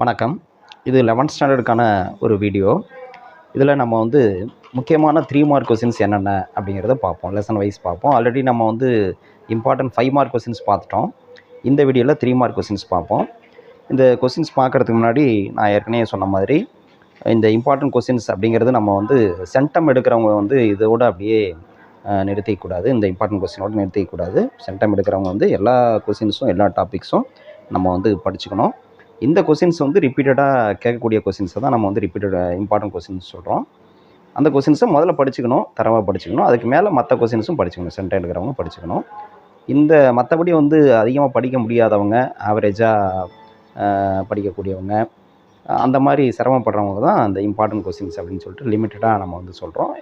வணக்கம். இது லெவன்த் ஸ்டாண்டர்டுக்கான ஒரு வீடியோ இதில் நம்ம வந்து முக்கியமான த்ரீ மார்க் கொஸ்டின்ஸ் என்னென்ன அப்படிங்கிறத பார்ப்போம். லெசன் வைஸ் பார்ப்போம். ஆல்ரெடி நம்ம வந்து இம்பார்ட்டன்ட் ஃபைவ் மார்க் கொஸ்டின்ஸ் பார்த்துட்டோம். இந்த வீடியோவில் த்ரீ மார்க் கொஸ்டின்ஸ் பார்ப்போம். இந்த கொஸ்டின்ஸ் பார்க்குறதுக்கு முன்னாடி நான் ஏற்கனவே சொன்ன மாதிரி இந்த இம்பார்ட்டன்ட் கொஸ்டின்ஸ் அப்படிங்கிறது நம்ம வந்து சென்டம் எடுக்கிறவங்க வந்து இதோட அப்படியே நிறுத்திக்கூடாது இந்த இம்பார்ட்டன்ட் கொஸ்டினோடு நிறுத்திக்கூடாது சென்டம் எடுக்கிறவங்க வந்து எல்லா கொஸ்டின்ஸும் எல்லா டாபிக்ஸும் நம்ம வந்து படிச்சுக்கணும். இந்த கொஸ்டின்ஸ் வந்து ரிப்பீட்டடாக கேட்கக்கூடிய கொஸ்டின்ஸை தான் நம்ம வந்து ரிப்பீட்டட் இம்பார்ட்டன்ட் கொஸ்டின்ஸ் சொல்கிறோம் அந்த கொஸ்டின்ஸை முதல்ல படிச்சுக்கணும் தரவாக படிச்சுக்கணும். அதுக்கு மேலே மற்ற கொஸ்டின்ஸும் படிச்சுக்கணும் சென்டர் எடுக்கிறவங்க படிச்சுக்கணும். இந்த மற்றபடி வந்து அதிகமாக படிக்க முடியாதவங்க ஆவரேஜாக படிக்கக்கூடியவங்க அந்த மாதிரி சிரமப்படுறவங்க தான் அந்த இம்பார்ட்டன்ட் கொஸ்டின்ஸ் அப்படின்னு சொல்லிட்டு லிமிட்டடாக நம்ம வந்து சொல்கிறோம்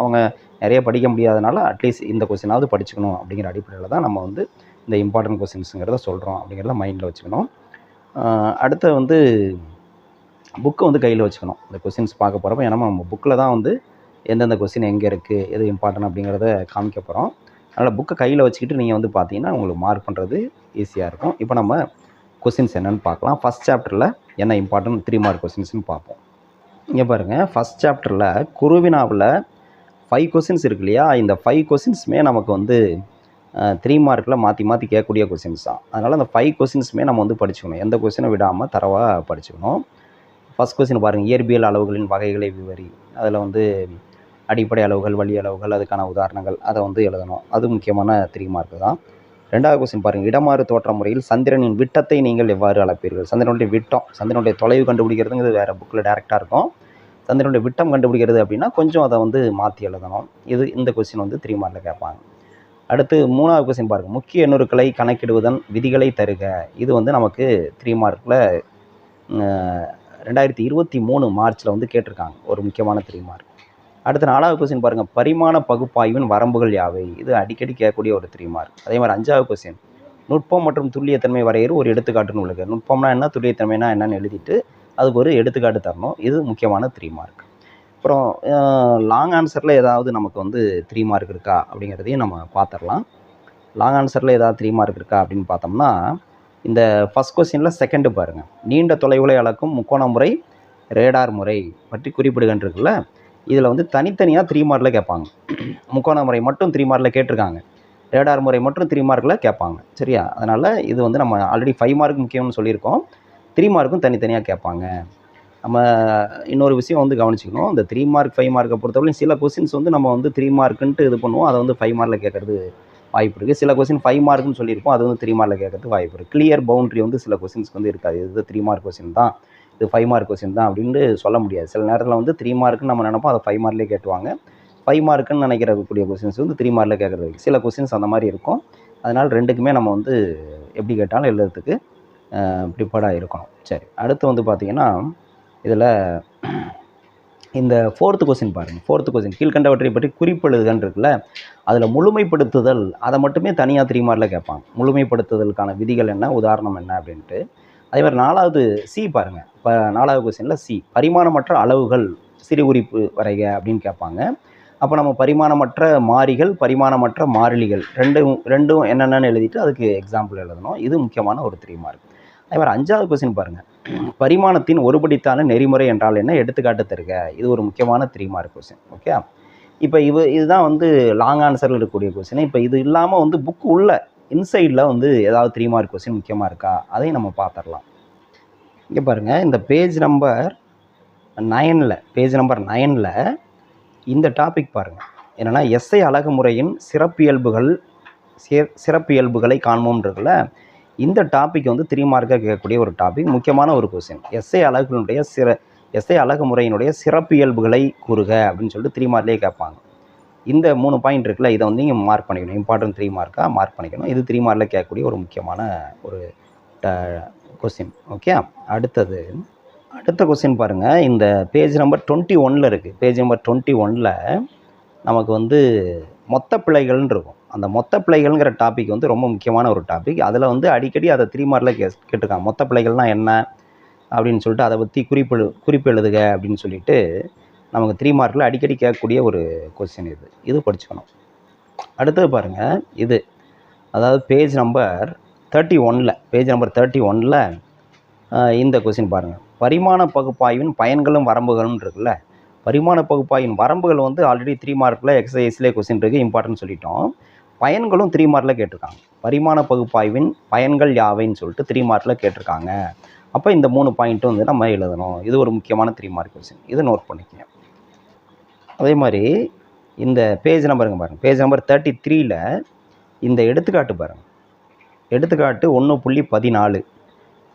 அவங்க நிறைய படிக்க முடியாதனால அட்லீஸ்ட் இந்த கொஸ்டினாவது படிச்சுக்கணும் அப்படிங்கிற அடிப்படையில் தான் நம்ம வந்து இந்த இம்பார்ட்டன்ட் கொஸ்டின்ஸுங்கிறத சொல்கிறோம் அப்படிங்கிறத மைண்டில் வச்சுக்கணும். அடுத்து வந்து புக்கை வந்து கையில் வச்சுக்கணும். இந்த கொஸ்டின்ஸ் பார்க்க போகிறப்ப ஏன்னா நம்ம புக்கில் தான் வந்து எந்தெந்த கொஸ்டின் எங்கே இருக்குது எது இம்பார்ட்டன்ட் அப்படிங்கிறத காமிக்க போகிறோம் அதனால் புக்கை கையில் வச்சுக்கிட்டு நீங்கள் வந்து பார்த்தீங்கன்னா உங்களுக்கு மார்க் பண்ணுறது ஈஸியாக இருக்கும். இப்போ நம்ம கொஸ்டின்ஸ் என்னென்னு பார்க்கலாம். ஃபஸ்ட் சாப்டரில் என்ன இம்பார்ட்டன்ட் த்ரீ மார்க் கொஸ்டின்ஸ்னு பார்ப்போம். இங்கே பாருங்கள் ஃபஸ்ட் சாப்டரில் குருவினாவில் ஃபைவ் கொஸ்டின்ஸ் இருக்கு இல்லையா? இந்த ஃபைவ் கொஸ்டின்ஸுமே நமக்கு வந்து த்ரீ மார்க்கில் மாற்றி மாற்றி கேட்கக்கூடிய கொஸ்டின்ஸ் தான். அதனால் அந்த ஃபைவ் கொஸ்டின்ஸுமே நம்ம வந்து படிச்சுக்கணும். எந்த கொஸ்டினும் விடாமல் தரவாக படிச்சுக்கணும். ஃபஸ்ட் கொஸ்டின் பாருங்கள் இயற்பியல் அளவுகளின் வகைகளை விவரி. அதில் வந்து அடிப்படை அளவுகள் வழி அளவுகள் அதுக்கான உதாரணங்கள் அதை வந்து எழுதணும். அது முக்கியமான த்ரீ மார்க்கு தான். ரெண்டாவது கொஸ்டின் பாருங்கள் இடமாறு தோற்ற முறையில் சந்திரனின் விட்டத்தை நீங்கள் எவ்வாறு அளப்பீர்கள்? சந்திரனுடைய விட்டம் சந்திரனுடைய தொலைவு கண்டுபிடிக்கிறதுங்கிறது வேறு புக்கில் டேரெக்டாக இருக்கும். சந்திரனுடைய விட்டம் கண்டுபிடிக்கிறது அப்படின்னா கொஞ்சம் அதை வந்து மாற்றி எழுதணும். இது இந்த கொஸ்டின் வந்து த்ரீ மார்க்கில் கேட்பாங்க. அடுத்து மூணாவது கொஸ்டின் பாருங்கள் முக்கிய எண்ணுருக்களை கணக்கிடுவதன் விதிகளை தருக. இது வந்து நமக்கு த்ரீ மார்க்கில் ரெண்டாயிரத்தி இருபத்தி மூணு மார்ச்சில் வந்து கேட்டிருக்காங்க. ஒரு முக்கியமான த்ரீ மார்க் அடுத்து நாலாவது கொஸ்டின் பாருங்கள் பரிமாண பகுப்பாய்வின் வரம்புகள் யாவை? இது அடிக்கடி கேட்கக்கூடிய ஒரு த்ரீ மார்க் அதே மாதிரி அஞ்சாவது கொஸ்டின் நுட்பம் மற்றும் துல்லியத்தன்மை வரையறு ஒரு எடுத்துக்காட்டுன்னு உள்ளது. நுட்பம்னா என்ன துல்லியத்தன்மைனா என்னன்னு எழுதிட்டு அதுக்கு ஒரு எடுத்துக்காட்டு தரணும். இது முக்கியமான த்ரீ மார்க் அப்புறம் லாங் ஆன்சரில் ஏதாவது நமக்கு வந்து த்ரீ மார்க் இருக்கா அப்படிங்கிறதையும் நம்ம பார்த்துடலாம் லாங் ஆன்சரில் ஏதாவது த்ரீ மார்க் இருக்கா அப்படின்னு பார்த்தோம்னா இந்த ஃபஸ்ட் கொஸ்டினில் செகண்டு பாருங்கள் நீண்ட தொலைவுகளை அளக்கும் முக்கோண முறை ரேடார் முறை பற்றி குறிப்பிடுகின்றிருக்குல்ல இதில் வந்து தனித்தனியாக த்ரீ மார்க்கில் கேட்பாங்க. முக்கோண முறை மட்டும் த்ரீ மார்க்கில் கேட்டிருக்காங்க. ரேடார் முறை மட்டும் த்ரீ மார்க்கில் கேட்பாங்க. சரியா? அதனால் இது வந்து நம்ம ஆல்ரெடி ஃபைவ் மார்க் முக்கியம்னு சொல்லியிருக்கோம். த்ரீ மார்க்கும் தனித்தனியாக கேட்பாங்க. நம்ம இன்னொரு விஷயம் வந்து கவனிச்சுக்கணும். இந்த த்ரீ மார்க் ஃபைவ் மார்க்கை பொறுத்தவரைக்கும் சில கொஸ்டின்ஸ் வந்து நம்ம வந்து த்ரீ மார்க்குன்ட்டு இது பண்ணுவோம். அதை வந்து ஃபைவ் மார்க்கில் கேட்கறது வாய்ப்பு இருக்குது சில கொஸ்டின் ஃபைவ் மார்க்குன்னு சொல்லியிருப்போம். அது வந்து த்ரீ மார்க்கில் கேட்கறதுக்கு வாய்ப்பு இருக்குது கிளியர் பவுண்டரி வந்து சில கொஸ்டின்ஸ்க்கு வந்து இருக்காது. இது த்ரீ மார்க் கொஸ்டின் தான். இது ஃபைவ் மார்க் கொஸ்டின் தான் அப்படின்னு சொல்ல முடியாது. சில நேரத்தில் வந்து த்ரீ மார்க்குன்னு நம்ம நினைப்போம். அதை ஃபைவ் மார்க்லேயே கேட்டுவாங்க ஃபைவ் மார்க்குன்னு நினைக்கிறக்கூடிய கொஸ்டின்ஸ் வந்து த்ரீ மார்க்கில் கேட்குறது சில கொஸ்டின்ஸ் அந்த மாதிரி இருக்கும். அதனால் ரெண்டுக்குமே நம்ம வந்து எப்படி கேட்டாலும் எழுதுறதுக்கு ப்ரிப்பேர்டாக இருக்கணும். சரி. அடுத்து வந்து பார்த்திங்கன்னா இதில் இந்த ஃபோர்த்து கொஸ்டின் பாருங்கள் ஃபோர்த்து கொஸ்டின் கீழ்கண்டவற்றை பற்றி குறிப்பெழுதுகன் இருக்குல்ல அதில் முழுமைப்படுத்துதல் அதை மட்டுமே தனியாக த்ரீ மார்க்கில் கேட்பாங்க முழுமைப்படுத்துதலுக்கான விதிகள் என்ன உதாரணம் என்ன அப்படின்ட்டு. அதே மாதிரி நாலாவது சி பாருங்கள் இப்போ நாலாவது கொஸ்டினில் சி பரிமாணமற்ற அளவுகள் சிறு குறிப்பு வரைக அப்படின்னு கேட்பாங்க. அப்போ நம்ம பரிமாணமற்ற மாறிகள் பரிமாணமற்ற மாறிலிகள் ரெண்டும் ரெண்டும் என்னென்னு எழுதிட்டு அதுக்கு எக்ஸாம்பிள் எழுதணும். இது முக்கியமான ஒரு த்ரீ மார்க் அதே மாதிரி அஞ்சாவது கொஸ்டின் பாருங்கள் பரிமாணத்தின் ஒருபடித்தான நெறிமுறை என்றால் என்ன? எடுத்துக்காட்டு தருக. இது ஒரு முக்கியமான த்ரீ மார்க் கொஸ்டின் ஓகே இப்போ இவ இதுதான் வந்து லாங் ஆன்சரில் இருக்கக்கூடிய கொஸ்டின் இப்போ இது இல்லாமல் வந்து புக்கு உள்ள இன்சைடில் வந்து ஏதாவது த்ரீ மார்க் கொஸ்டின் முக்கியமாக இருக்கா? அதையும் நம்ம பார்த்துடலாம் இங்கே பாருங்கள் இந்த பேஜ் நம்பர் நயனில் பேஜ் நம்பர் நயனில் இந்த டாபிக் பாருங்கள் என்னென்னா எஸ்ஐ அழகு முறையின் சிறப்பியல்புகள் சிறப்பியல்புகளை காண்போம் இருக்குல்ல இந்த டாபிக் வந்து த்ரீ மார்க்காக கேட்கக்கூடிய ஒரு டாபிக் முக்கியமான ஒரு கொஸ்டின் எஸ்ஐ அழகுனுடைய சிற எஸ்ஐ அழகு முறையினுடைய சிறப்பு இயல்புகளை கூறுக அப்படின்னு சொல்லிட்டு த்ரீ மார்க்லேயே கேட்பாங்க. இந்த மூணு பாயிண்ட் இருக்குல்ல இதை வந்து நீங்கள் மார்க் பண்ணிக்கணும். இம்பார்ட்டன்ட் த்ரீ மார்க்காக மார்க் பண்ணிக்கணும். இது த்ரீ மார்க்கில் கேட்கக்கூடிய ஒரு முக்கியமான ஒரு கொஸ்டின் ஓகே அடுத்தது அடுத்த கொஸ்டின் பாருங்கள் இந்த பேஜ் நம்பர் டுவெண்ட்டி ஒனில் இருக்குது பேஜ் நம்பர் டுவெண்ட்டி ஒனில் நமக்கு வந்து மொத்த பிழைகள்னு இருக்கும். அந்த மொத்த பிழைகள்ங்கிற டாபிக் வந்து ரொம்ப முக்கியமான ஒரு டாபிக் அதில் வந்து அடிக்கடி அதை த்ரீ மார்க்கில் கே கேட்டிருக்காங்க. மொத்த பிழைகள்னால் என்ன? அப்படின்னு சொல்லிட்டு அதை பற்றி குறிப்பு குறிப்பு எழுதுக அப்படின்னு சொல்லிட்டு நமக்கு த்ரீ மார்க்கில் அடிக்கடி கேட்கக்கூடிய ஒரு கொஸ்டின் இது. இது படிச்சுக்கணும். அடுத்தது பாருங்கள் இது. அதாவது பேஜ் நம்பர் தேர்ட்டி ஒனில் பேஜ் நம்பர் தேர்ட்டி ஒனில் இந்த கொஸ்டின் பாருங்கள் பரிமாண பகுப்பாய்வின் பயன்களும் வரம்புகளும் இருக்குல்ல? பரிமாண பகுப்பாய்வின் வரம்புகள் வந்து ஆல்ரெடி த்ரீ மார்க்கில் எக்ஸசைஸ்லேயே கொஸ்டின் இருக்குது இம்பார்ட்டன்ட் சொல்லிட்டோம். பயன்களும் த்ரீ மார்க்கில் கேட்டிருக்காங்க. பரிமாண பகுப்பாய்வின் பயன்கள் யாவைன்னு சொல்லிட்டு த்ரீ மார்க்கில் கேட்டிருக்காங்க. அப்போ இந்த மூணு பாயிண்ட்டும் வந்து நம்ம எழுதணும். இது ஒரு முக்கியமான த்ரீ மார்க் கொஸ்டின் இதை நோட் பண்ணிக்கங்க. அதே மாதிரி இந்த பேஜ் நம்பருங்க பாருங்கள் பேஜ் நம்பர் தேர்ட்டி த்ரீயில் இந்த எடுத்துக்காட்டு பாருங்கள் எடுத்துக்காட்டு ஒன்று புள்ளி பதினாலு.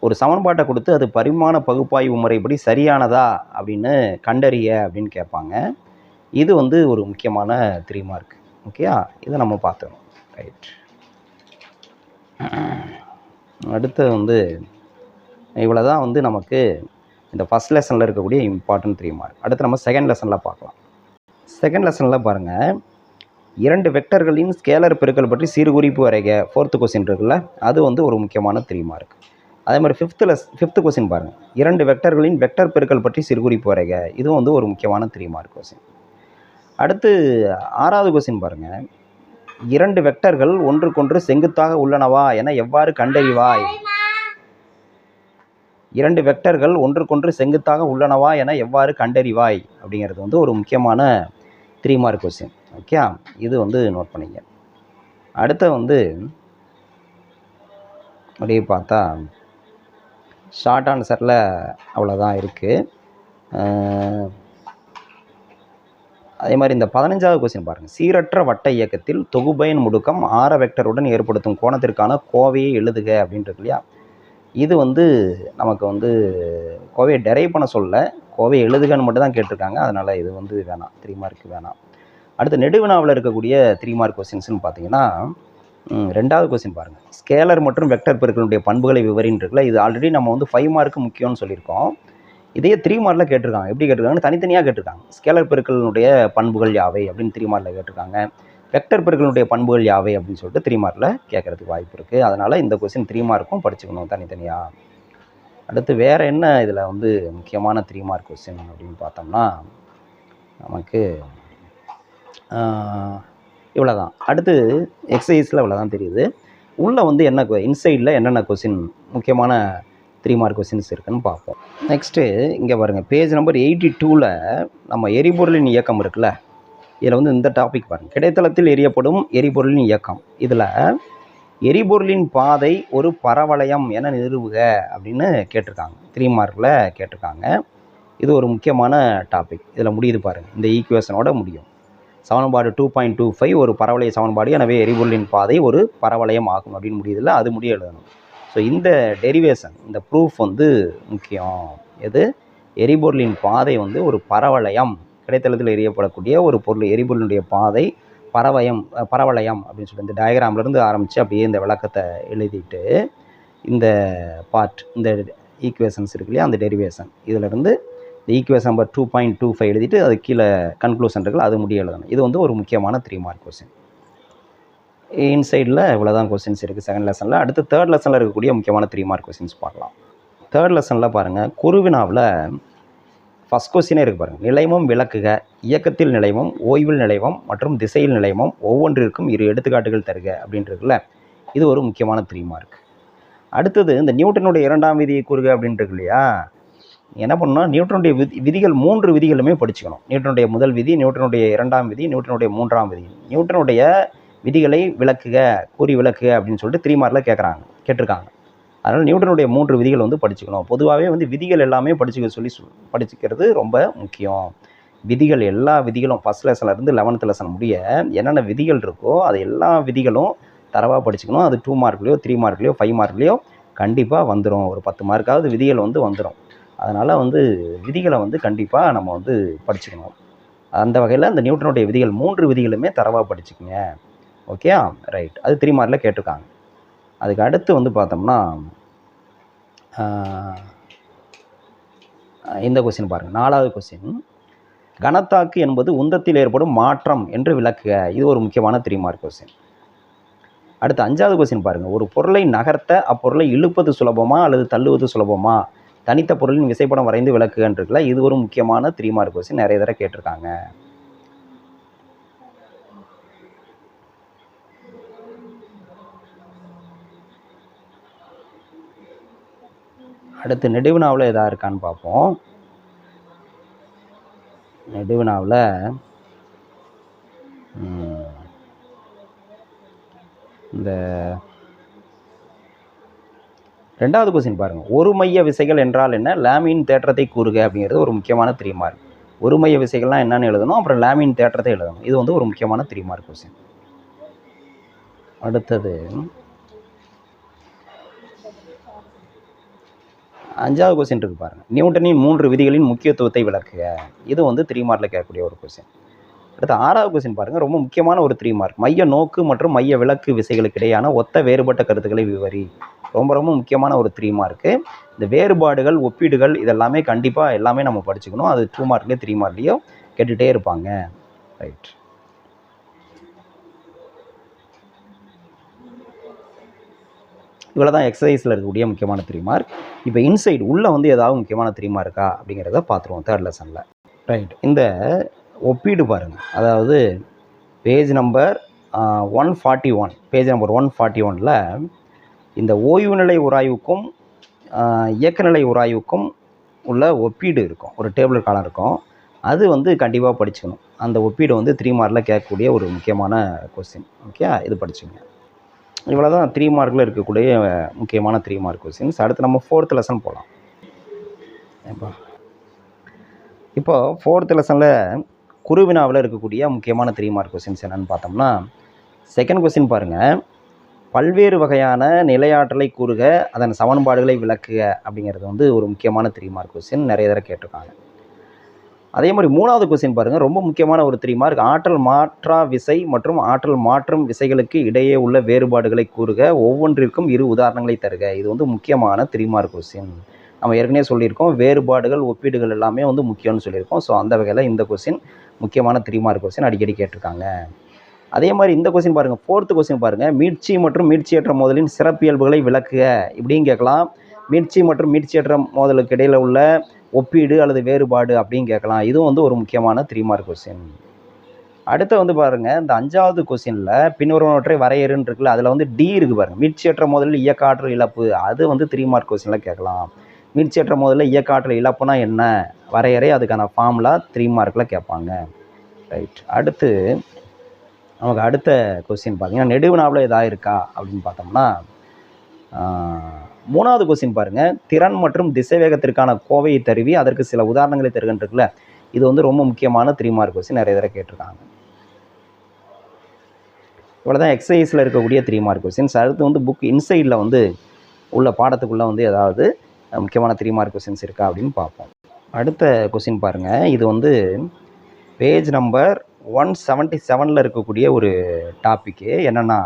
ஒரு சமன்பாட்டை கொடுத்து அது பரிமாண பகுப்பாய்வு முறைப்படி சரியானதா அப்படின்னு கண்டறிய அப்படின்னு கேட்பாங்க. இது வந்து ஒரு முக்கியமான த்ரீ மார்க் ஓகேயா இதை நம்ம பார்த்துக்கணும். ரைட் அடுத்து வந்து இவ்வளோ தான் வந்து நமக்கு இந்த ஃபஸ்ட் லெசனில் இருக்கக்கூடிய இம்பார்ட்டன்ட் த்ரீ மார்க் அடுத்து நம்ம செகண்ட் லெசனில் பார்க்கலாம். செகண்ட் லெசனில் பாருங்கள் இரண்டு வெக்டர்களின் ஸ்கேலர் பெருக்கல் பற்றி சீர்குறிப்பு வரைக ஃபோர்த்து கொஸ்டின் இருக்குல்ல அது வந்து ஒரு முக்கியமான த்ரீ மார்க் அதே மாதிரி ஃபிஃப்த்தில் ஃபிஃப்த்து கொஸ்டின் பாருங்கள் இரண்டு வெக்டர்களின் வெக்டர் பெருக்கல் பற்றி சிறுகுறிப்பு வரைக. இதுவும் வந்து ஒரு முக்கியமான த்ரீ மார்க் கொஸ்டின் அடுத்து ஆறாவது கொஸ்டின் பாருங்கள் இரண்டு வெக்டர்கள் ஒன்றுக்கொன்று செங்குத்தாக உள்ளனவா என எவ்வாறு கண்டறிவாய்? இரண்டு வெக்டர்கள் ஒன்றுக்கொன்று செங்குத்தாக உள்ளனவா என எவ்வாறு கண்டறிவாய்? அப்படிங்கிறது வந்து ஒரு முக்கியமான த்ரீ மார்க் கொஸ்டின் ஓகே இது வந்து நோட் பண்ணிங்க. அடுத்து வந்து அப்படியே பார்த்தா ஷார்ட் ஆன்சரில் அவ்வளோதான் இருக்குது அதே மாதிரி இந்த பதினஞ்சாவது கொஸ்டின் பாருங்கள் சீரற்ற வட்ட இயக்கத்தில் தொகுபயன் முடுக்கம் ஆர வெக்டருடன் ஏற்படுத்தும் கோணத்திற்கான கோவையை எழுதுக அப்படின்றது இல்லையா? இது வந்து நமக்கு வந்து கோவையை டெரைவ் பண்ண சொல்ல கோவையை எழுதுகன்னு மட்டும் தான் கேட்டிருக்காங்க. அதனால் இது வந்து வேணாம். த்ரீ மார்க் வேணாம். அடுத்து நெடுவினாவில் இருக்கக்கூடிய த்ரீ மார்க் கொஸ்டின்ஸ்னு பார்த்தீங்கன்னா ரெண்டாவது கொஸ்டின் பாருங்கள் ஸ்கேலர் மற்றும் வெக்டர் பெருக்களுடைய பண்புகளை விவரின்னு இது ஆல்ரெடி நம்ம வந்து ஃபைவ் மார்க்கு முக்கியம்னு சொல்லியிருக்கோம். இதையே த்ரீ மார்க்கில் கேட்டிருக்காங்க. எப்படி கேட்டிருக்காங்கன்னு தனித்தனியாக கேட்டிருக்காங்க. ஸ்கேலர் பெருக்களினுடைய பண்புகள் யாவை அப்படின்னு த்ரீ மார்க்கில் கேட்டிருக்காங்க. வெக்டர் பெருக்களுடைய பண்புகள் யாவை அப்படின்னு சொல்லிட்டு த்ரீ மார்க்கில் கேட்கறதுக்கு வாய்ப்பு இருக்குது அதனால் இந்த கொஸ்டின் த்ரீ மார்க்கும் படிச்சுக்கணும் தனித்தனியாக அடுத்து வேறு என்ன இதில் வந்து முக்கியமான த்ரீ மார்க் கொஸ்டின் அப்படின்னு பார்த்தோம்னா நமக்கு இவ்வளோ தான் அடுத்து எக்ஸசைஸில் இவ்வளோ தான் தெரியுது. உள்ளே வந்து என்ன இன்சைடில் என்னென்ன கொஸ்டின் முக்கியமான த்ரீ மார்க் கொஸ்டின்ஸ் இருக்குன்னு பார்ப்போம். நெக்ஸ்ட்டு இங்கே பாருங்கள் பேஜ் நம்பர் எயிட்டி டூவில் நம்ம எரிபொருளின் இயக்கம் இருக்குல்ல? இதில் வந்து இந்த டாபிக் பாருங்கள் கிடைத்தளத்தில் எரியப்படும் எரிபொருளின் இயக்கம். இதில் எரிபொருளின் பாதை ஒரு பரவளையம் என நிறுவுக அப்படின்னு கேட்டிருக்காங்க. த்ரீ மார்க்கில் கேட்டிருக்காங்க. இது ஒரு முக்கியமான டாபிக் இதில் முடியுது பாருங்கள் இந்த ஈக்குவேஷனோட முடியும். சமன்பாடு டூ பாயிண்ட் டூ ஃபைவ் ஒரு பரவளைய சமன்பாடு. எனவே எரிபொருளின் பாதை ஒரு பரவளையம் ஆகும் அப்படின்னு முடியுதுல்ல? அது முடிய எழுதணும். ஸோ இந்த டெரிவேஷன் இந்த ப்ரூஃப் வந்து முக்கியம். எது? எரிபொருளின் பாதை வந்து ஒரு பரவளையம். கிடைத்தளத்தில் எரியப்படக்கூடிய ஒரு பொருள் எரிபொருளுடைய பாதை பரவயம் பரவளையம் அப்படின்னு சொல்லிட்டு இந்த டயக்ராம்லேருந்து ஆரம்பித்து அப்படியே இந்த விளக்கத்தை எழுதிட்டு இந்த பார்ட் இந்த ஈக்குவேஷன்ஸ் இருக்கு இல்லையா? அந்த டெரிவேஷன் இதிலிருந்து equation number two point two five எழுதிட்டு அது கீழே கன்க்ளூஷன் இருக்குல்ல அது முடிய எழுதணும். இது வந்து ஒரு முக்கியமான த்ரீ மார்க் கொஸ்டின் இன்சைடில் இவ்வளோதான் கொஸ்டின்ஸ் இருக்குது செகண்ட் லெசனில் அடுத்து தேர்ட் லெசனில் இருக்கக்கூடிய முக்கியமான த்ரீ மார்க் கொஸ்டின்ஸ் பார்க்கலாம். தேர்ட் லெசனில் பாருங்கள் குருவினாவில் ஃபஸ்ட் கொஸ்டினே இருக்கு பாருங்கள் நிலைமம் விளக்குக இயக்கத்தில் நிலைமம் ஓய்வில் நிலைமம் மற்றும் திசையில் நிலைமம் ஒவ்வொன்றிற்கும் இரு எடுத்துக்காட்டுகள் தருக அப்படின்னு இது ஒரு முக்கியமான த்ரீ மார்க் அடுத்தது இந்த நியூட்டனுடைய இரண்டாம் விதியை கூறுக அப்படின்ட்டு இல்லையா? என்ன பண்ணணும் நியூட்டனுடைய விதி விதிகள் மூன்று விதிகளுமே படிச்சுக்கணும். நியூட்டனுடைய முதல் விதி நியூட்டனுடைய இரண்டாம் விதி நியூட்டனுடைய மூன்றாம் விதி. நியூட்டனுடைய விதிகளை விளக்குக கூறி விளக்குக அப்படின்னு சொல்லிட்டு த்ரீ மார்க்கில் கேட்குறாங்க கேட்டிருக்காங்க. அதனால் நியூட்டனுடைய மூன்று விதிகள் வந்து படிச்சுக்கணும். பொதுவாகவே வந்து விதிகள் எல்லாமே படிச்சுக்க சொல்லி சொல் படிச்சுக்கிறது ரொம்ப முக்கியம். விதிகள் எல்லா விதிகளும் ஃபஸ்ட் லெசன்லேருந்து லெவன்த் லெசன் முடிய என்னென்ன விதிகள் இருக்கோ அது எல்லா விதிகளும் தரவாக படிச்சுக்கணும். அது டூ மார்க்லேயோ த்ரீ மார்க்லேயோ ஃபைவ் மார்க்லேயோ கண்டிப்பாக வந்துடும் ஒரு பத்து மார்க்காவது விதிகள் வந்து வந்துடும் அதனால் வந்து விதிகளை வந்து கண்டிப்பாக நம்ம வந்து படிச்சுக்கணும். அந்த வகையில் அந்த நியூட்டனுடைய விதிகள் மூன்று விதிகளுமே தரவாக படிச்சுக்கங்க. ஓகே ரைட் அது த்ரீ மார்க்கில் கேட்டிருக்காங்க. அதுக்கு அடுத்து வந்து பார்த்தோம்னா இந்த கொஸ்டின் பாருங்கள் நாலாவது கொஸ்டின் கனத்தாக்கு என்பது உந்தத்தில் ஏற்படும் மாற்றம் என்று விளக்குக. இது ஒரு முக்கியமான த்ரீ மார்க் கொஸ்டின் அடுத்து அஞ்சாவது கொஸ்டின் பாருங்கள் ஒரு பொருளை நகர்த்த அப்பொருளை இழுப்பது சுலபமா அல்லது தள்ளுவது சுலபமா? தனித்த பொருளின் விசைப்படம் வரைந்து விளக்குகன்னு இது ஒரு முக்கியமான த்ரீ மார்க் கொஸ்டின் நிறைய தடவை கேட்டிருக்காங்க. அடுத்து நெடுவினாவில் எதா இருக்கான்னு பார்ப்போம். நெடுவினாவில் ம், இந்த ரெண்டாவது கொஸ்டின் பாருங்கள் ஒரு மைய விசைகள் என்றால் என்ன? லேமின் தேற்றத்தை கூறுக அப்படிங்கிறது ஒரு முக்கியமான த்ரீ மார்க் ஒரு மைய விசைகள்லாம் என்னென்னு எழுதணும் அப்புறம் லேமின் தேற்றத்தை எழுதணும். இது வந்து ஒரு முக்கியமான த்ரீ மார்க் கொஸ்டின் அடுத்தது அஞ்சாவது கொஸ்டின் இருக்கு பாருங்க. நியூட்டனின் மூன்று விதிகளின் முக்கியத்துவத்தை விளக்குக. இது வந்து த்ரீ மார்க்கில் கேட்கக்கூடிய ஒரு கொஸ்டின் அடுத்து ஆறாவது கொஸ்டின் பாருங்க. ரொம்ப முக்கியமான ஒரு த்ரீ மார்க் மைய நோக்கு மற்றும் மைய விளக்கு விசைகளுக்கு இடையான ஒத்த வேறுபட்ட கருத்துக்களை விவரி. ரொம்ப ரொம்ப முக்கியமான ஒரு த்ரீ மார்க்கு இந்த வேறுபாடுகள் ஒப்பீடுகள் இதெல்லாமே கண்டிப்பாக எல்லாமே நம்ம படிச்சுக்கணும். அது டூ மார்க்லேயும் த்ரீ மார்க்லேயோ கேட்டுகிட்டே இருப்பாங்க. ரைட் இவ்வளோ தான் எக்ஸசைஸில் இருக்கக்கூடிய முக்கியமான த்ரீ மார்க் இப்போ இன்சைட் உள்ளே வந்து ஏதாவது முக்கியமான த்ரீ மார்க்கா அப்படிங்கிறத பார்த்துருவோம் தேர்ட் லெசனில் ரைட் இந்த ஒப்பீடு பாருங்கள் அதாவது page number one forty one page number one forty ஒனில் இந்த ஓய்வு நிலை உராய்வுக்கும் இயக்கநிலை உராய்வுக்கும் உள்ள ஒப்பீடு இருக்கும். ஒரு டேபிள் காலம் இருக்கும். அது வந்து கண்டிப்பாக படிச்சுக்கணும். அந்த ஒப்பீடு வந்து த்ரீ மார்க்கில் கேட்கக்கூடிய ஒரு முக்கியமான கொஸ்டின் ஓகே இது படிச்சுங்க. இவ்வளோ தான் த்ரீ மார்க்கில் இருக்கக்கூடிய முக்கியமான த்ரீ மார்க் கொஸ்டின்ஸ் அடுத்து நம்ம ஃபோர்த் லெசன் போகலாம் ஏப்பா இப்போ ஃபோர்த் லெசனில் குருவினாவில் இருக்கக்கூடிய முக்கியமான த்ரீ மார்க் கொஸ்டின்ஸ் என்னென்னு பார்த்தோம்னா செகண்ட் கொஸ்டின் பாருங்கள் பல்வேறு வகையான நிலையாற்றலை கூறுக அதன் சமன்பாடுகளை விளக்குக அப்படிங்கிறது வந்து ஒரு முக்கியமான த்ரீ மார்க் கொஸ்டின் நிறைய தடவை கேட்டிருக்காங்க. அதே மாதிரி மூணாவது கொஸ்டின் பாருங்கள் ரொம்ப முக்கியமான ஒரு த்ரீ மார்க் ஆற்றல் மாற்றா விசை மற்றும் ஆற்றல் மாற்றும் விசைகளுக்கு இடையே உள்ள வேறுபாடுகளை கூறுக ஒவ்வொன்றிற்கும் இரு உதாரணங்களை தருக. இது வந்து முக்கியமான த்ரீ மார்க் கொஸ்டின் நம்ம ஏற்கனவே சொல்லியிருக்கோம் வேறுபாடுகள் ஒப்பீடுகள் எல்லாமே வந்து முக்கியம்னு சொல்லியிருக்கோம். ஸோ அந்த வகையில் இந்த கொஸ்டின் முக்கியமான த்ரீ மார்க் கொஸ்டின் அடிக்கடி கேட்டிருக்காங்க. அதே மாதிரி இந்த கொஸ்டின் பாருங்கள் ஃபோர்த்து கொஸ்டின் பாருங்கள் மீட்சி மற்றும் மீட்சியற்ற மோதலின் சிறப்பியல்புகளை விளக்குக இப்படின்னு கேட்கலாம். மீட்சி மற்றும் மீட்சியற்ற மோதலுக்கு இடையில் உள்ள ஒப்பீடு அல்லது வேறுபாடு அப்படின்னு கேட்கலாம். இதுவும் வந்து ஒரு முக்கியமான த்ரீ மார்க் கொஸ்டின் அடுத்து வந்து பாருங்க இந்த அஞ்சாவது கொஸ்டினில் பின்வருவனவற்றை வரையறுன்னு இருக்குல்ல அதில் வந்து டி இருக்குது பாருங்கள் மீட்சியற்ற முதலில் இயக்க ஆற்றல் இழப்பு அது வந்து த்ரீ மார்க் கொஸ்டினில் கேட்கலாம். மீட்சியற்ற முதல்ல இயக்க ஆற்றல் இழப்புனா என்ன? வரையறை அதுக்கான ஃபார்முலா த்ரீ மார்க்கில் கேட்பாங்க. ரைட் அடுத்து நமக்கு அடுத்த கொஸ்டின் பார்த்தீங்கன்னா நெடுவினாவில் எதாக இருக்கா அப்படின்னு பார்த்தோம்னா மூணாவது கொஸ்டின் பாருங்க. திறன் மற்றும் திசைவேகத்திற்கான கோவையை தருவி அதற்கு சில உதாரணங்களை தருகின்றிருக்குல்ல. இது வந்து ரொம்ப முக்கியமான த்ரீ மார்க் கொஸ்டின் நிறைய தடவை கேட்டிருக்காங்க. இவ்வளோ தான் எக்ஸசைஸில் இருக்கக்கூடிய த்ரீ மார்க் கொஸ்டின்ஸ் அடுத்து வந்து புக் இன்சைடில் வந்து உள்ள பாடத்துக்குள்ளே வந்து ஏதாவது முக்கியமான த்ரீ மார்க் கொஸ்டின்ஸ் இருக்கா அப்படின்னு பார்ப்போம். அடுத்த கொஸ்டின் பாருங்கள் இது வந்து பேஜ் நம்பர் ஒன் செவன்ட்டி செவனில் இருக்கக்கூடிய ஒரு டாப்பிக்கு என்னென்னா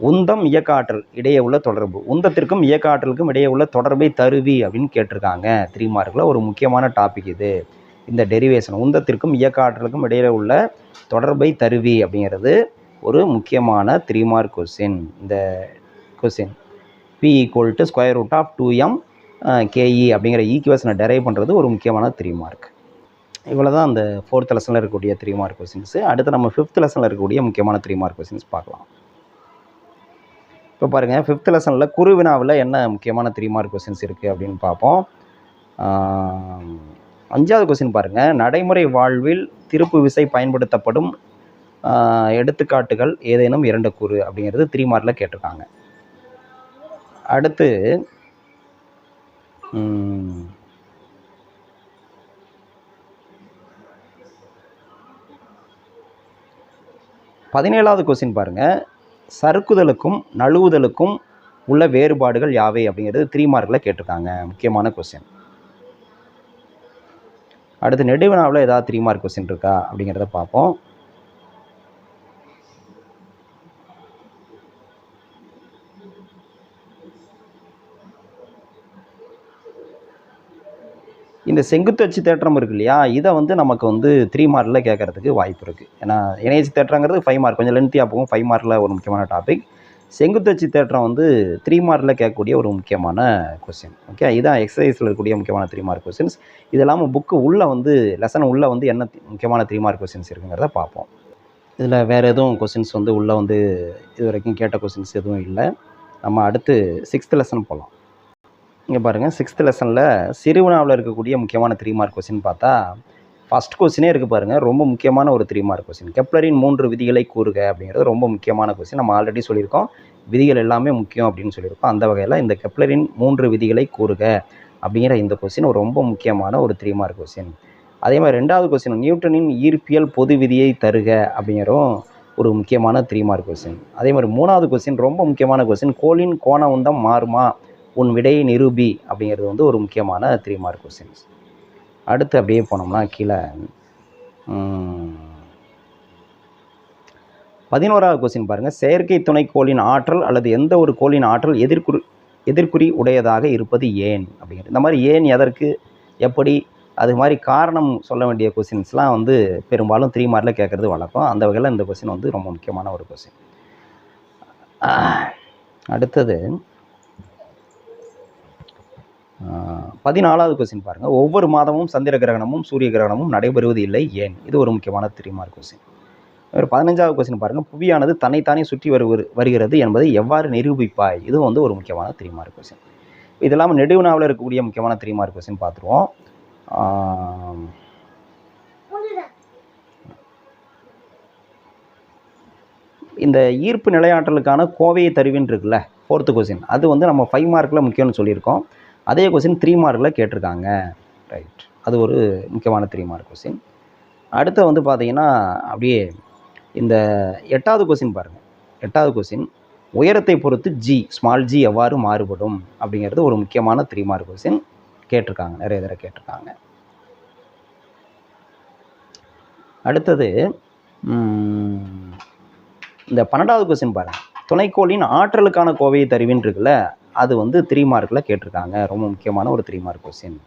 உந்தம் இயக்க ஆற்றல் இடையே உள்ள தொடர்பு. உந்தத்திற்கும் இயக்க ஆற்றலுக்கும் இடையே உள்ள தொடர்பை தருவி அப்படின்னு கேட்டிருக்காங்க. த்ரீ மார்க்கில் ஒரு முக்கியமான டாபிக் இது. இந்த டெரிவேஷன் உந்தத்திற்கும் இயக்க ஆற்றலுக்கும் இடையே உள்ள தொடர்பை தருவி அப்படிங்கிறது ஒரு முக்கியமான த்ரீ மார்க் கொஸ்டின் இந்த question P equal to square root of two M KE அப்படிங்கிற ஈக்குவேஷனை டெரைவ் பண்ணுறது ஒரு முக்கியமான த்ரீ மார்க் இவ்வளோ தான் அந்த ஃபோர்த் லெசனில் இருக்கக்கூடிய த்ரீ மார்க் கொஸ்டின்ஸு அடுத்து நம்ம ஃபிஃப்த் லெசனில் இருக்கக்கூடிய முக்கியமான த்ரீ மார்க் கொஸ்டின்ஸ் பார்க்கலாம். இப்போ பாருங்கள் ஃபிஃப்த் லெசனில் குருவினாவில் என்ன முக்கியமான த்ரீ மார்க் கொஸ்டின்ஸ் இருக்குது அப்படின்னு பார்ப்போம். அஞ்சாவது கொஸ்டின் பாருங்கள் நடைமுறை வாழ்வில் திருப்பு விசை பயன்படுத்தப்படும் எடுத்துக்காட்டுகள் ஏதேனும் இரண்டு கூறு அப்படிங்கிறது த்ரீ மார்க்கில் கேட்டிருக்காங்க. அடுத்து பதினேழாவது கொஸ்டின் பாருங்கள் சறுக்குதலுக்கும் நழுவுதலுக்கும் உள்ள வேறுபாடுகள் யாவை அப்படிங்கிறது த்ரீ மார்க்கில் கேட்டிருக்காங்க. முக்கியமான கொஸ்டின் அடுத்து நெடுவினாவில் ஏதாவது த்ரீ மார்க் கொஸ்டின் இருக்கா அப்படிங்கிறத பார்ப்போம். இந்த செங்குத்தச்சு தேற்றம் இருக்கு இல்லையா இதை வந்து நமக்கு வந்து த்ரீ மார்க்கில் கேட்கறதுக்கு வாய்ப்பு இருக்குது ஏன்னா இணையச்சு தேற்றங்கிறது ஃபைவ் மார்க் கொஞ்சம் லென்த்தியாக போகும். ஃபைவ் மார்க்கில் ஒரு முக்கியமான டாபிக் செங்குத்தச்சு தேற்றம் வந்து த்ரீ மார்க்கில் கேட்கக்கூடிய ஒரு முக்கியமான கொஸ்டின் ஓகே இதான் எக்ஸசைஸில் இருக்கக்கூடிய முக்கியமான த்ரீ மார்க் கொஸ்டின்ஸ் இது இல்லாமல் புக்கு உள்ளே வந்து லெசன் உள்ளே வந்து என்ன முக்கியமான த்ரீ மார்க் கொஸ்டின்ஸ் இருக்குங்கிறத பார்ப்போம். இதில் வேறு எதுவும் கொஸ்டின்ஸ் வந்து உள்ளே வந்து இது வரைக்கும் கேட்ட கொஸ்டின்ஸ் எதுவும் இல்லை. நம்ம அடுத்து சிக்ஸ்த் லெசன் போகலாம் இங்கே பாருங்கள் சிக்ஸ்த் லெசனில் சிறுவினாவில் இருக்கக்கூடிய முக்கியமான த்ரீ மார்க் கொஸ்டின் பார்த்தா ஃபஸ்ட் கொஸ்டினே இருக்குது பாருங்கள் ரொம்ப முக்கியமான ஒரு த்ரீ மார்க் கொஸ்டின் கெப்லரின் மூன்று விதிகளை கூறுக அப்படிங்கிறது ரொம்ப முக்கியமான கொஸ்டின் நம்ம ஆல்ரெடி சொல்லியிருக்கோம் விதிகள் எல்லாமே முக்கியம் அப்படின்னு சொல்லியிருக்கோம். அந்த வகையில் இந்த கெப்லரின் மூன்று விதிகளை கூறுக அப்படிங்கிற இந்த கொஸ்டின் ஒரு ரொம்ப முக்கியமான ஒரு த்ரீ மார்க் கொஸ்டின் அதே மாதிரி ரெண்டாவது கொஸ்டின் நியூட்டனின் ஈர்ப்பியல் பொது விதியை தருக அப்படிங்கிறோம் ஒரு முக்கியமான த்ரீ மார்க் கொஸ்டின் அதே மாதிரி மூணாவது கொஸ்டின் ரொம்ப முக்கியமான கொஸ்டின் கோலின் கோண உந்தம் மாறுமா உன் விடையை நிரூபி அப்படிங்கிறது வந்து ஒரு முக்கியமான த்ரீ மார்க் கொஸ்டின்ஸ் அடுத்து அப்படியே போனோம்னா கீழே பதினோராவது கொஸ்டின் பாருங்கள் செயற்கை துணைக்கோளின் ஆற்றல் அல்லது எந்த ஒரு கோளின் ஆற்றல் எதிர்குறி எதிர்குறி உடையதாக இருப்பது ஏன் அப்படிங்கிறது. இந்த மாதிரி ஏன் எதற்கு எப்படி அது மாதிரி காரணம் சொல்ல வேண்டிய கொஸ்டின்ஸ்லாம் வந்து பெரும்பாலும் த்ரீ மார்க்கில் கேட்குறது வழக்கம். அந்த வகையில் இந்த கொஸ்டின் வந்து ரொம்ப முக்கியமான ஒரு கொஸ்டின் அடுத்தது பதினாலாவது கொஸ்டின் பாருங்கள் ஒவ்வொரு மாதமும் சந்திர கிரகணமும் சூரிய கிரகணமும் நடைபெறுவது இல்லை. ஏன்? இது ஒரு முக்கியமான திரிமார் கொஸ்டின் ஒரு பதினஞ்சாவது கொஸ்டின் பாருங்கள் புவியானது தன்னைத்தானே சுற்றி வரு வருகிறது என்பதை எவ்வாறு நிரூபிப்பாய்? இதுவும் வந்து ஒரு முக்கியமான திரிமார் கொஸ்டின் இது இல்லாமல் நெடுவினாவில் இருக்கக்கூடிய முக்கியமான திரிமார் கொஸ்டின் பார்த்துருவோம். இந்த ஈர்ப்பு நிலையாற்றலுக்கான கோவையை தருவின்னு இருக்குல்ல ஃபோர்த்து கொஸ்டின் அது வந்து நம்ம ஃபைவ் மார்க்கில் முக்கியம்னு சொல்லியிருக்கோம். அதே கொஸ்டின் த்ரீ மார்க்கில் கேட்டிருக்காங்க. ரைட் அது ஒரு முக்கியமான த்ரீ மார்க் கொஸ்டின் அடுத்து வந்து பார்த்தீங்கன்னா அப்படியே இந்த எட்டாவது கொஸ்டின் பாருங்கள் எட்டாவது கொஸ்டின் உயரத்தை பொறுத்து ஜி ஸ்மால் ஜி எவ்வாறு மாறுபடும்? அப்படிங்கிறது ஒரு முக்கியமான த்ரீ மார்க் கொஸ்டின் கேட்டிருக்காங்க. நிறைய தடவை கேட்டிருக்காங்க. அடுத்தது இந்த பன்னெண்டாவது கொஸ்டின் பாருங்கள் துணைக்கோளின் ஆற்றலுக்கான கோவையை தருவின்னு இருக்குல்ல அது வந்து த்ரீ மார்க்கில் கேட்டிருக்காங்க. ரொம்ப முக்கியமான ஒரு த்ரீ மார்க் கொஸ்டின்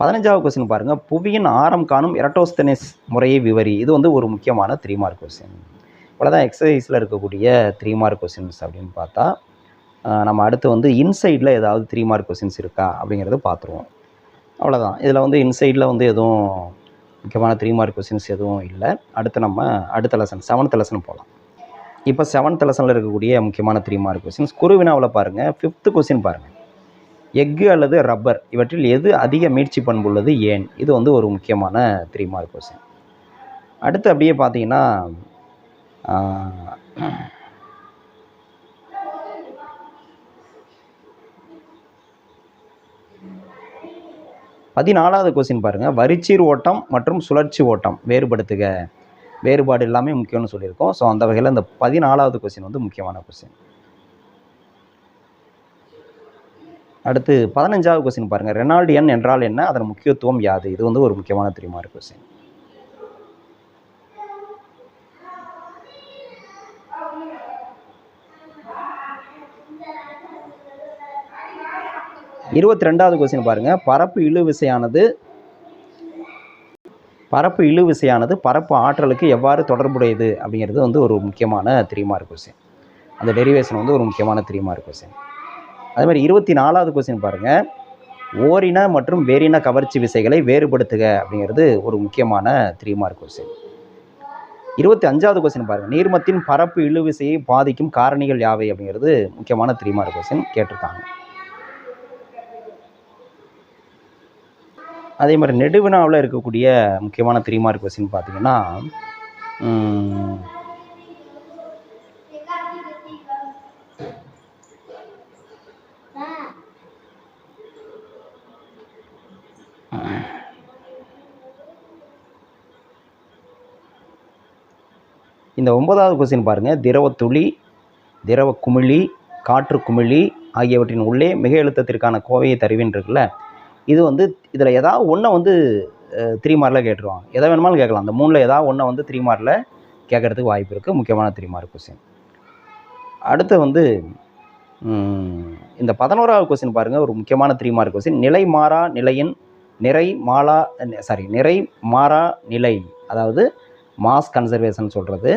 பதினஞ்சாவது கொஸ்டின் பாருங்கள் புவியின் ஆரம் காணும் எரட்டோஸ்தெனிஸ் முறையை விவரி. இது வந்து ஒரு முக்கியமான த்ரீ மார்க் கொஸ்டின் இவ்வளோதான் எக்ஸசைஸில் இருக்கக்கூடிய த்ரீ மார்க் கொஸ்டின்ஸ் அப்படின்னு பார்த்தா நம்ம அடுத்து வந்து இன்சைடில் ஏதாவது த்ரீ மார்க் கொஸ்டின்ஸ் இருக்கா அப்படிங்கிறத பார்த்துருவோம். அவ்வளோதான் இதில் வந்து இன்சைடில் வந்து எதுவும் முக்கியமான த்ரீ மார்க் கொஸ்டின்ஸ் எதுவும் இல்லை. அடுத்து நம்ம அடுத்த லெசன் செவன்த் லெசன் போகலாம் இப்போ செவன்த் லெசனில் இருக்கக்கூடிய முக்கியமான த்ரீ மார்க் கொஸ்டின்ஸ் குருவினாவில் பாருங்கள் ஃபிஃப்த்து கொஸ்டின் பாருங்கள் எஃகு அல்லது ரப்பர் இவற்றில் எது அதிக மீட்சி பண்புள்ளது ஏன்? இது வந்து ஒரு முக்கியமான த்ரீ மார்க் கொஸ்டின் அடுத்து அப்படியே பார்த்தீங்கன்னா பதினாலாவது கொஸ்டின் பாருங்கள் வரிச்சீர் ஓட்டம் மற்றும் சுழற்சி ஓட்டம் வேறுபடுத்துக. வேறுபாடு எல்லாமே முக்கியம்னு சொல்லியிருக்கோம். ஸோ அந்த வகையில் இந்த பதினாலாவது கொஸ்டின் வந்து முக்கியமான கொஸ்டின் அடுத்து பதினஞ்சாவது கொஸ்டின் பாருங்கள் ரெனால்டு எண் என்றால் என்ன? அதன் முக்கியத்துவம் யாது? இது வந்து ஒரு முக்கியமான தெரியுமா கொஸ்டின் இருபத்தி ரெண்டாவது கொஸ்டின் பாருங்கள் பரப்பு இழு விசையானது பரப்பு இழு விசையானது பரப்பு ஆற்றலுக்கு எவ்வாறு தொடர்புடையது அப்படிங்கிறது வந்து ஒரு முக்கியமான த்ரீ மார்க் கொஸ்டின் அந்த டெரிவேஷன் வந்து ஒரு முக்கியமான த்ரீ மார்க் கொஸ்டின் அதே மாதிரி இருபத்தி நாலாவது கொஸ்டின் பாருங்கள் ஓரின மற்றும் வேறின கவர்ச்சி விசைகளை வேறுபடுத்துக அப்படிங்கிறது ஒரு முக்கியமான த்ரீ மார்க் கொஸ்டின் இருபத்தி அஞ்சாவது கொஸ்டின் பாருங்கள் நீர்மத்தின் பரப்பு இழுவிசையை பாதிக்கும் காரணிகள் யாவை அப்படிங்கிறது முக்கியமான த்ரீ மார்க் கொஸ்டின் கேட்டிருக்காங்க. அதே மாதிரி நெடுவினாவில் இருக்கக்கூடிய முக்கியமான த்ரீ மார்க் கொஸ்டின் பார்த்தீங்கன்னா இந்த ஒன்பதாவது கொஸ்டின் பாருங்கள் திரவ துளி திரவ குமிழி காற்று குமிழி ஆகியவற்றின் உள்ளே மிக எழுத்தத்திற்கான கோவையை தருவின்னு இருக்குல்ல? இது வந்து இதில் ஏதாவது ஒன்றை வந்து த்ரீ மார்க்கில் கேட்டுருவாங்க. எதை வேணுமாலும் கேட்கலாம். அந்த மூணில் ஏதாவது ஒன்றை வந்து த்ரீ மார்க்கில் கேட்கறதுக்கு வாய்ப்பு இருக்குது முக்கியமான த்ரீ மார்க் கொஸ்டின் அடுத்து வந்து இந்த பதினோராவது கொஸ்டின் பாருங்கள் ஒரு முக்கியமான த்ரீ மார்க் கொஸ்டின் நிலை மாறா நிலையின் நிறை மாலா சாரி நிறை மாறா நிலை அதாவது மாஸ் கன்சர்வேஷன் சொல்கிறது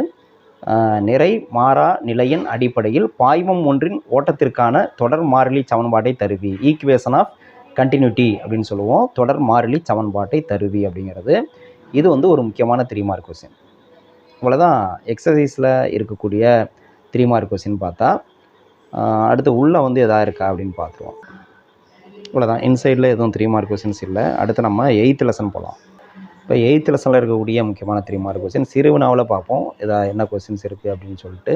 நிறை மாறா நிலையின் அடிப்படையில் பாய்மம் ஒன்றின் ஓட்டத்திற்கான தொடர் மாறிலி சமன்பாட்டை தருவி. ஈக்குவேஷன் ஆஃப் கண்டினியூட்டி அப்படின்னு சொல்லுவோம். தொடர் மாறிலி சமன்பாட்டை தருவி அப்படிங்கிறது. இது வந்து ஒரு முக்கியமான த்ரீ மார்க் கொஸ்டின் இவ்வளோதான் எக்ஸசைஸில் இருக்கக்கூடிய த்ரீ மார்க் கொஸ்டின் பார்த்தா அடுத்து உள்ளே வந்து எதா இருக்கா அப்படின்னு பார்த்துருவோம். இவ்வளோதான் இன்சைடில் எதுவும் த்ரீ மார்க் கொஸ்டின்ஸ் இல்லை. அடுத்து நம்ம எயித்து லெசன் போகலாம் இப்போ எயித்து லெசனில் இருக்கக்கூடிய முக்கியமான த்ரீ மார்க் கொஸ்டின் சிறுவினாவில் பார்ப்போம். எதா என்ன கொஸ்டின்ஸ் இருக்குது அப்படின்னு சொல்லிட்டு.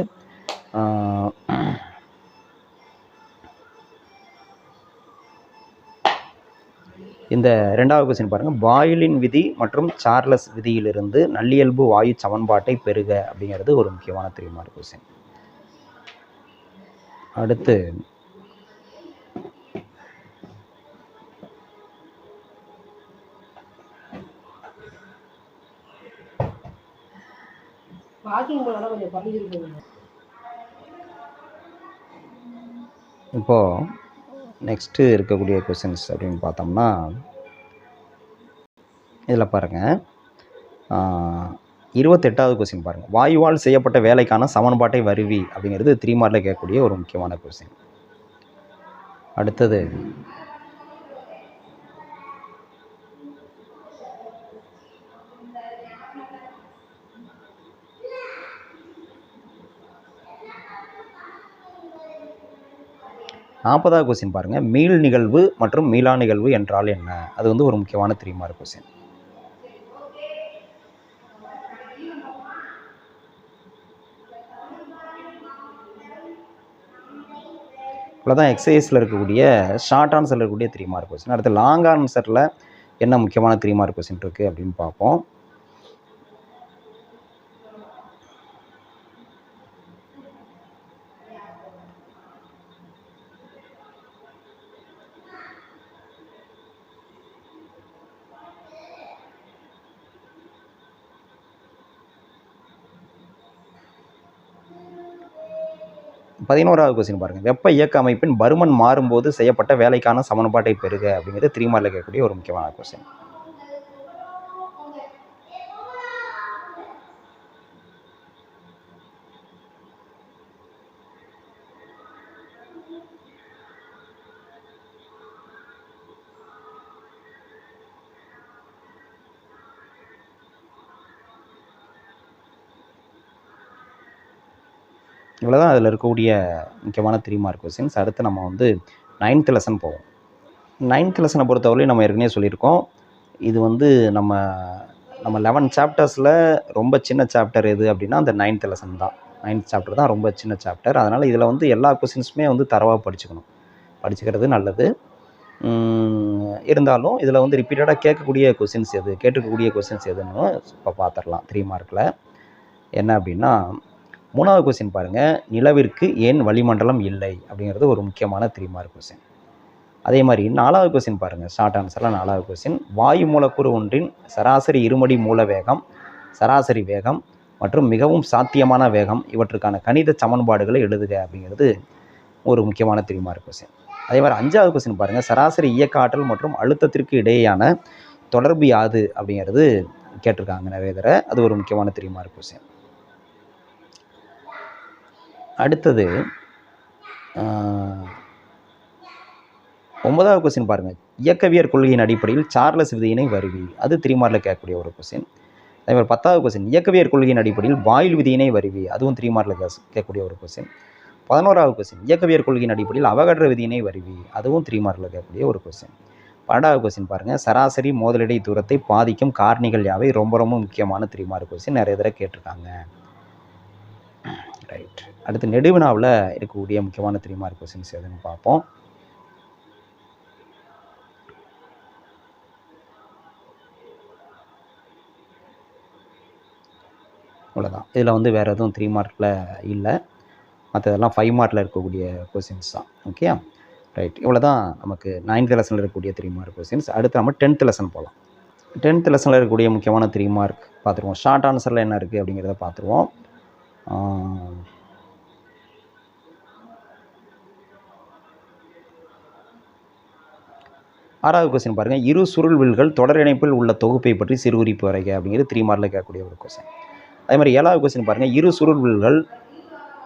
இந்த ரெண்டாவது கொஸ்டின் பாருங்கள் பாயிலின் விதி மற்றும் சார்லஸ் விதியிலிருந்து நல்லியல்பு வாயு சமன்பாட்டை பெறுக அப்படிங்கிறது ஒரு முக்கியமான த்ரீ மார்க் கொஸ்டின் அடுத்து வாக்கிங் போனாலும் கொஞ்சம் குறைஞ்சிருக்கு இப்போது நெக்ஸ்ட்டு இருக்கக்கூடிய கொஷின்ஸ் அப்படின்னு பார்த்தோம்னா இதில் பாருங்கள் இருபத்தெட்டாவது கொஸ்டின் பாருங்கள் வாயுவால் செய்யப்பட்ட வேலைக்கான சமன்பாட்டை வருவி அப்படிங்கிறது த்ரீ மார்க்கில் கேட்கக்கூடிய ஒரு முக்கியமான கொஸ்டின் அடுத்தது நாற்பதாவது கொஸ்டின் பாருங்கள் மீள் நிகழ்வு மற்றும் மீளா நிகழ்வு என்றால் என்ன? அது வந்து ஒரு முக்கியமான த்ரீ மார்க் கொஸ்டின் இவ்வளோதான் எக்ஸசைஸில் இருக்கக்கூடிய ஷார்ட் ஆன்சரில் இருக்கக்கூடிய த்ரீ மார்க் கொஸ்டின் அடுத்து லாங் ஆன்சரில் என்ன முக்கியமான த்ரீ மார்க் கொஸ்டின் இருக்குது அப்படின்னு பார்ப்போம். பதினோராவது கொஸ்டின் பாருங்கள் வெப்ப இயக்க அமைப்பின் பருமன் மாறும்போது செய்யப்பட்ட வேலைக்கான சமன்பாட்டை பெறுக அப்படிங்கிறது த்ரீ மார்க்கில் கேட்கக்கூடிய ஒரு முக்கியமான கொஸ்டின் இவ்வளோதான் அதில் இருக்கக்கூடிய முக்கியமான த்ரீ மார்க் கொஸ்டின்ஸ் அடுத்து நம்ம வந்து நைன்த் லெசன் போவோம். நைன்த் லெசனை பொறுத்தவரையும் நம்ம ஏற்கனவே சொல்லியிருக்கோம். இது வந்து நம்ம நம்ம லெவன் சாப்டர்ஸில் ரொம்ப சின்ன சாப்டர் எது அப்படின்னா அந்த நைன்த் லெசன் தான். நைன்த் சாப்டர் தான் ரொம்ப சின்ன சாப்டர் அதனால் இதில் வந்து எல்லா கொஸ்டின்ஸுமே வந்து தரவாக படிச்சுக்கணும். படிச்சுக்கிறது நல்லது. இருந்தாலும் இதில் வந்து ரிப்பீட்டடாக கேட்கக்கூடிய கொஸ்டின்ஸ் எது கேட்டுக்கக்கூடிய கொஸ்டின்ஸ் எதுன்னு இப்போ பார்த்துடலாம் த்ரீ மார்க்கில் என்ன அப்படின்னா மூணாவது கொஸ்டின் பாருங்கள் நிலவிற்கு ஏன் வளிமண்டலம் இல்லை? அப்படிங்கிறது ஒரு முக்கியமான த்ரீ மார்க் கொஸ்டின் அதே மாதிரி நாலாவது கொஸ்டின் பாருங்கள் ஷார்ட் ஆன்சரில் நாலாவது கொஸ்டின் வாயு மூலக்கூறு ஒன்றின் சராசரி இருமடி மூல வேகம் சராசரி வேகம் மற்றும் மிகவும் சாத்தியமான வேகம் இவற்றுக்கான கணித சமன்பாடுகளை எழுதுக அப்படிங்கிறது ஒரு முக்கியமான த்ரீ மார்க் கொஸ்டின் அதே மாதிரி அஞ்சாவது கொஸ்டின் பாருங்கள் சராசரி இயக்க ஆற்றல் மற்றும் அழுத்தத்திற்கு இடையேயான தொடர்பு யாது? அப்படிங்கிறது கேட்டிருக்காங்க நிறைய தடவை அது ஒரு முக்கியமான த்ரீ மார்க் கொஸ்டின் அடுத்தது ஒன்பதாவது கொஸ்டின் பாருங்கள் இயக்கவியர் கொள்கையின் அடிப்படையில் சார்லஸ் விதியினை வருவி. அது த்ரீ கேட்கக்கூடிய ஒரு கொஸ்டின் அதே மாதிரி பத்தாவது கொஸ்டின் இயக்கவியர் கொள்கையின் அடிப்படையில் பாயில் விதியினை வருவி. அதுவும் த்ரீ கேட்கக்கூடிய ஒரு கொஸ்டின் பதினோராவது கொஸ்டின் இயக்கவியர் கொள்கையின் அடிப்படையில் அவகட்ர விதியினை வருவி. அதுவும் த்ரீ கேட்கக்கூடிய ஒரு கொஸ்டின் பன்னெண்டாவது கொஸ்டின் பாருங்கள் சராசரி மோதலிடை தூரத்தை பாதிக்கும் காரணிகள் யாவை? ரொம்ப ரொம்ப முக்கியமான த்ரீ கொஸ்டின் நிறைய தடவை கேட்டிருக்காங்க. ரைட் அடுத்து நெடுவினாவில் இருக்கக்கூடிய முக்கியமான த்ரீ மார்க் கொஸ்டின்ஸ் எதுன்னு பார்ப்போம். அவ்வளோதான் இதில் வந்து வேறு எதுவும் த்ரீ மார்க்கில் இல்லை. மற்றதெல்லாம் ஃபைவ் மார்க்கில் இருக்கக்கூடிய கொஸ்டின்ஸ் தான். ஓகே ரைட் இவ்வளோ தான் நமக்கு நைன்த் லெசனில் இருக்கக்கூடிய த்ரீ மார்க் கொஸ்டின்ஸ் அடுத்து நம்ம டென்த் லெசன் போகலாம் டென்த் லெசனில் இருக்கக்கூடிய முக்கியமான த்ரீ மார்க் பார்த்துருவோம். ஷார்ட் ஆன்சரில் என்ன இருக்குது அப்படிங்கிறத பார்த்துருவோம். ஆறாவது கொஸ்டின் பாருங்கள் இரு சுருள்வில்கள் தொடர் இணைப்பில் உள்ள தொகுப்பை பற்றி சிறுகுறிப்பு வரைக அப்படிங்கிறது த்ரீ மார்க்கில் கேட்கக்கூடிய ஒரு கொஸ்டின் அதே மாதிரி ஏழாவது கொஸ்டின் பாருங்கள் இரு சுருள்வில்கள்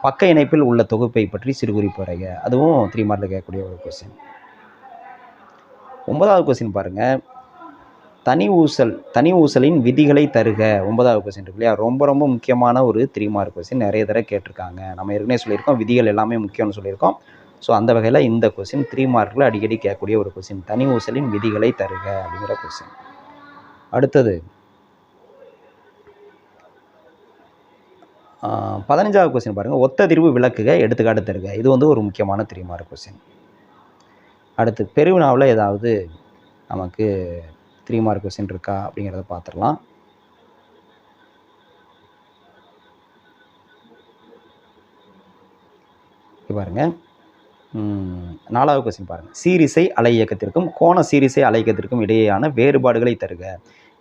பக்க இணைப்பில் உள்ள தொகுப்பை பற்றி சிறுகுறிப்பு வரைக. அதுவும் த்ரீ மார்க்கில் கேட்கக்கூடிய ஒரு கொஸ்டின் ஒன்பதாவது கொஸ்டின் பாருங்கள் தனி ஊசல் தனி ஊசலின் விதிகளை தருக. ஒன்பதாவது கொஸ்டின் இருக்கு இல்லையா? ரொம்ப ரொம்ப முக்கியமான ஒரு த்ரீ மார்க் கொஸ்டின் நிறைய தடவை கேட்டிருக்காங்க. நம்ம ஏற்கனவே சொல்லியிருக்கோம். விதிகள் எல்லாமே முக்கியம்னு சொல்லியிருக்கோம். ஸோ அந்த வகையில் இந்த கொஸ்டின் த்ரீ மார்க்கில் அடிக்கடி கேட்கக்கூடிய ஒரு கொஸ்டின் தனி ஊசலின் விதிகளை தருக அப்படிங்கிற கொஸ்டின் அடுத்தது. பதினஞ்சாவது கொஸ்டின் பாருங்கள் ஒத்ததிர்வு விளக்குக எடுத்துக்காட்டு தருக. இது வந்து ஒரு முக்கியமான த்ரீ மார்க் கொஸ்டின் அடுத்து பெருவினாவில் ஏதாவது நமக்கு த்ரீ மார்க் கொஸ்டின் இருக்கா அப்படிங்கிறத பார்த்துடலாம். பாருங்கள் பாருங்க. நாலாவது கொஸ்டின் பாருங்கள் சீரிசை அலை இயக்கத்திற்கும் கோண சீரிசை அலை இயக்கத்திற்கும் இடையேயான வேறுபாடுகளை தருக.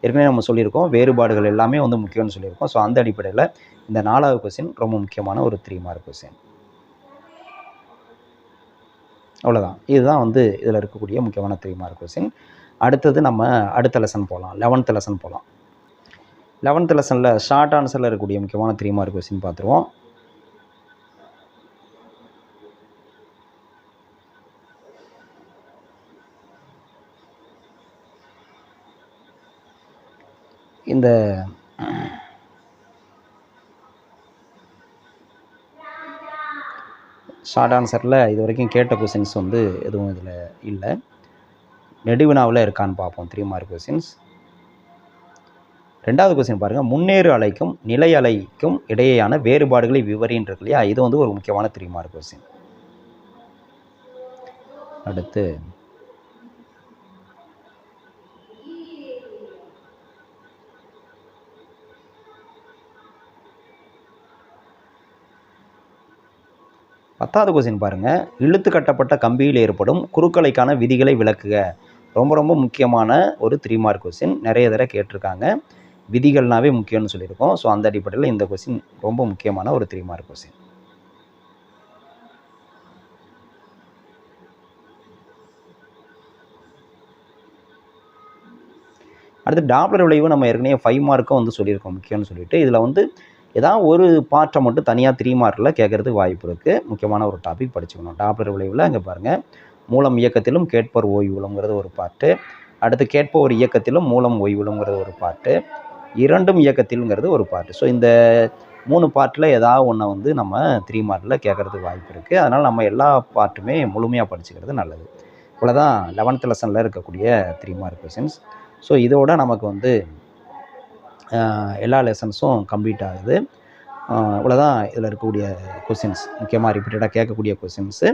ஏற்கனவே நம்ம சொல்லியிருக்கோம் வேறுபாடுகள் எல்லாமே வந்து முக்கியம்னு சொல்லியிருக்கோம். ஸோ அந்த அடிப்படையில் இந்த நாலாவது கொஸ்டின் ரொம்ப முக்கியமான ஒரு த்ரீ மார்க் கொஸ்டின் அவ்வளோதான் இதுதான் வந்து இதில் இருக்கக்கூடிய முக்கியமான த்ரீ மார்க் கொஸ்டின் அடுத்தது நம்ம அடுத்த லெசன் போகலாம் லெவன்த் லெசன் போகலாம் லெவன்த் லெசனில் ஷார்ட் ஆன்சரில் இருக்கக்கூடிய முக்கியமான த்ரீ மார்க் கொஸ்டின் பார்த்துருவோம். இந்த ஷார்ட் ஆன்சரில் இது வரைக்கும் கேட்ட கொஸ்டின்ஸ் வந்து எதுவும் இதில் இல்லை. நெடுவினாவில் இருக்கான்னு பார்ப்போம். த்ரீ மார்க் கொஸ்டின்ஸ் ரெண்டாவது கொஸ்டின் பாருங்கள் முன்னேறு அலைக்கும் நிலை அலைக்கும் இடையேயான வேறுபாடுகளை விவரின்றது இல்லையா? இது வந்து ஒரு முக்கியமான த்ரீ மார்க் கொஸ்டின் அடுத்து பத்தாவது கொஸ்டின் பாருங்கள் இழுத்து கட்டப்பட்ட கம்பியில் ஏற்படும் குறுக்கலைக்கான விதிகளை விளக்குக. ரொம்ப ரொம்ப முக்கியமான ஒரு த்ரீ மார்க் கொஸ்டின் நிறைய தடவை கேட்டிருக்காங்க. விதிகள்னாவே முக்கியம்னு சொல்லியிருக்கோம். ஸோ அந்த அடிப்படையில் இந்த கொஸ்டின் ரொம்ப முக்கியமான ஒரு த்ரீ மார்க் கொஸ்டின் அடுத்து டாப்ளர் விளைவு நம்ம ஏற்கனவே ஃபைவ் மார்க்கும் வந்து சொல்லியிருக்கோம். முக்கியம்னு சொல்லிட்டு. இதில் வந்து ஏதாவது ஒரு பாட்டை மட்டும் தனியாக த்ரீ மார்க்கில் கேட்கறதுக்கு வாய்ப்பு இருக்குது முக்கியமான ஒரு டாபிக் படிச்சுக்கணும். டாப்ளர் விளைவில் அங்கே பாருங்கள் மூலம் இயக்கத்திலும் கேட்பர் ஓய்வுலங்கிறது ஒரு பாட்டு. அடுத்து கேட்பவர் இயக்கத்திலும் மூலம் ஓய்வுலங்கிறது ஒரு பாட்டு. இரண்டும் இயக்கத்திலுங்கிறது ஒரு பாட்டு. ஸோ இந்த மூணு பாட்டில் ஏதாவது ஒன்றை வந்து நம்ம த்ரீ மார்க்கில் கேட்கறதுக்கு வாய்ப்பு இருக்குது அதனால் நம்ம எல்லா பாட்டுமே முழுமையாக படிச்சுக்கிறது நல்லது. இவ்வளோதான் லெவன்த் லெசனில் இருக்கக்கூடிய த்ரீ மார்க் கொஷின்ஸ் ஸோ இதோட நமக்கு வந்து எல்லா லெசன்ஸும் கம்ப்ளீட் ஆகுது. இவ்வளோதான் இதில் இருக்கக்கூடிய கொஷின்ஸ் முக்கியமாக ரிப்பீட்டடாக கேட்கக்கூடிய கொஷின்ஸு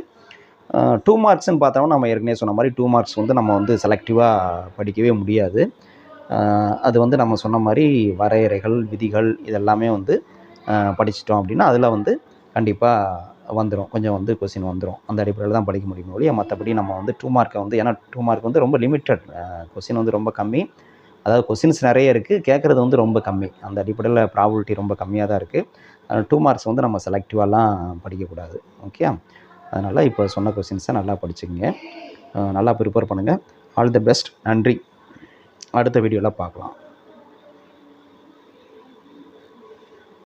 டூ மார்க்ஸ்ன்னு பார்த்தோம்னா நம்ம ஏற்கனவே சொன்ன மாதிரி டூ மார்க்ஸ் வந்து நம்ம வந்து செலக்டிவாக படிக்கவே முடியாது. அது வந்து நம்ம சொன்ன மாதிரி வரையறைகள் விதிகள் இதெல்லாமே வந்து படிச்சிட்டோம் அப்படின்னா அதில் வந்து கண்டிப்பாக வந்துடும் கொஞ்சம் வந்து கொஸ்டின் வந்துடும் அந்த அடிப்படையில் தான் படிக்க முடியும் ஒழிய மற்றபடி நம்ம வந்து டூ மார்க்கை வந்து ஏன்னா டூ மார்க் வந்து ரொம்ப லிமிட்டட் கொஸ்டின் வந்து ரொம்ப கம்மி. அதாவது கொஸ்டின்ஸ் நிறைய இருக்குது கேட்குறது வந்து ரொம்ப கம்மி. அந்த அடிப்படையில் ப்ராபபிலிட்டி ரொம்ப கம்மியாக தான் இருக்குது டூ மார்க்ஸ் வந்து நம்ம செலக்டிவாலாம் படிக்கக்கூடாது. ஓகே அதனால் இப்போ சொன்ன கொஸ்டின்ஸை நல்லா படிச்சுக்கங்க. நல்லா ப்ரிப்பேர் பண்ணுங்கள் ஆல் தி பெஸ்ட் நன்றி. அடுத்த வீடியோவில் பார்க்கலாம்.